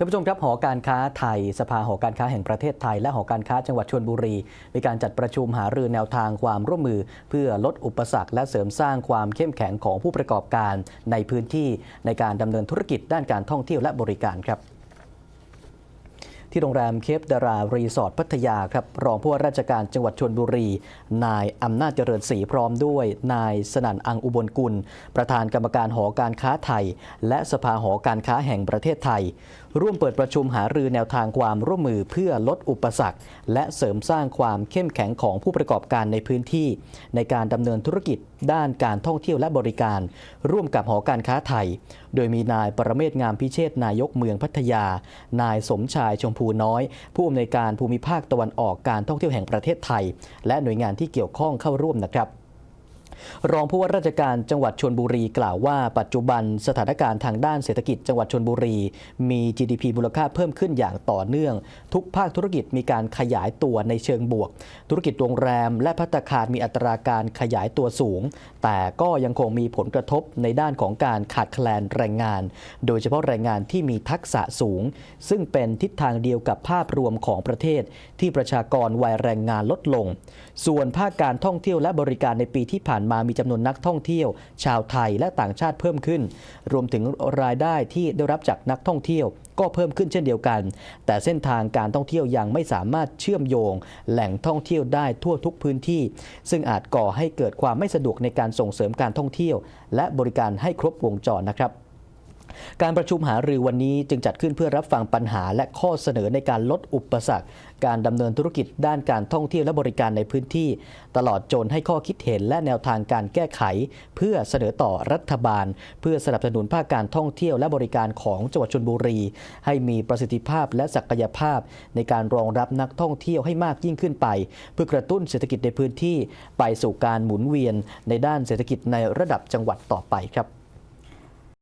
ท่านผู้ชมครับหอการค้าไทย สภาหอการค้าแห่งประเทศไทย และหอการค้าจังหวัดชลบุรี มีการจัดประชุมหารือแนวทางความร่วมมือ เพื่อลดอุปสรรคและเสริมสร้างความเข้มแข็งของผู้ประกอบการในพื้นที่ในการดำเนินธุรกิจด้านการท่องเที่ยวและบริการครับ ที่โรงแรมเคปดารารีสอร์ทพัทยาครับรองผู้ว่าราชการจังหวัดชลบุรี นายอำนาจเจริญศรีพร้อมด้วย นายสนั่นอังอุบลกุล ประธานกรรมการหอการค้าไทย และสภาหอการค้าแห่งประเทศไทย ร่วมเปิดประชุมหารือแนวทางความร่วมมือเพื่อลดอุปสรรค และเสริมสร้างความเข้มแข็งของผู้ประกอบการในพื้นที่ ในการดำเนินธุรกิจด้านการท่องเที่ยวและบริการ ร่วมกับหอการค้าไทย โดยมีนายประเมศงามพิเชษนายกเมืองพัทยา นายสมชายชมภูน้อย ผู้อำนวยการภูมิภาคตะวันออกการท่องเที่ยวแห่งประเทศไทย และหน่วยงานที่เกี่ยวข้องเข้าร่วมนะครับ รองผู้ว่าราชการจังหวัดชนบุรีกล่าวว่า ปัจจุบันสถานการณ์ทางด้านเศรษฐกิจจังหวัดชนบุรี มี GDP มูลค่าเพิ่มขึ้นอย่างต่อเนื่อง ทุกภาคธุรกิจมีการขยายตัวในเชิงบวก ธุรกิจโรงแรม และพัตตาคารมีอัตราการขยายตัวสูง แต่ก็ยังคงมีผลกระทบในด้านของการขาดแคลนแรงงาน โดยเฉพาะแรงงานที่มีทักษะสูง ซึ่งเป็นทิศทางเดียวกับภาพรวมของประเทศ ที่ประชากรวัยแรงงานลดลง ส่วนภาคการท่องเที่ยวและบริการในปีที่ผ่านมามีจำนวนนักท่องเที่ยว ชาวไทยและต่างชาติเพิ่มขึ้น รวมถึงรายได้ที่ได้รับจากนักท่องเที่ยวก็เพิ่มขึ้นเช่นเดียวกัน แต่เส้นทางการท่องเที่ยวยังไม่สามารถเชื่อมโยง แหล่งท่องเที่ยวได้ทั่วทุกพื้นที่ ซึ่งอาจก่อให้เกิดความไม่สะดวกในการส่งเสริมการท่องเที่ยว และบริการให้ครบวงจรนะครับ การประชุมหารือวันนี้จึงจัดขึ้นเพื่อรับฟังปัญหาและข้อเสนอในการลดอุปสรรค การดำเนินธุรกิจด้านการท่องเที่ยวและบริการในพื้นที่ ตลอดจนให้ข้อคิดเห็นและแนวทางการแก้ไข เพื่อเสนอต่อรัฐบาล เพื่อสนับสนุนภาคการท่องเที่ยวและบริการของจังหวัดชลบุรี ให้มีประสิทธิภาพและศักยภาพ ในการรองรับนักท่องเที่ยวให้มากยิ่งขึ้นไป เพื่อกระตุ้นเศรษฐกิจในพื้นที่ ไปสู่การหมุนเวียนในด้านเศรษฐกิจในระดับจังหวัดต่อไปครับ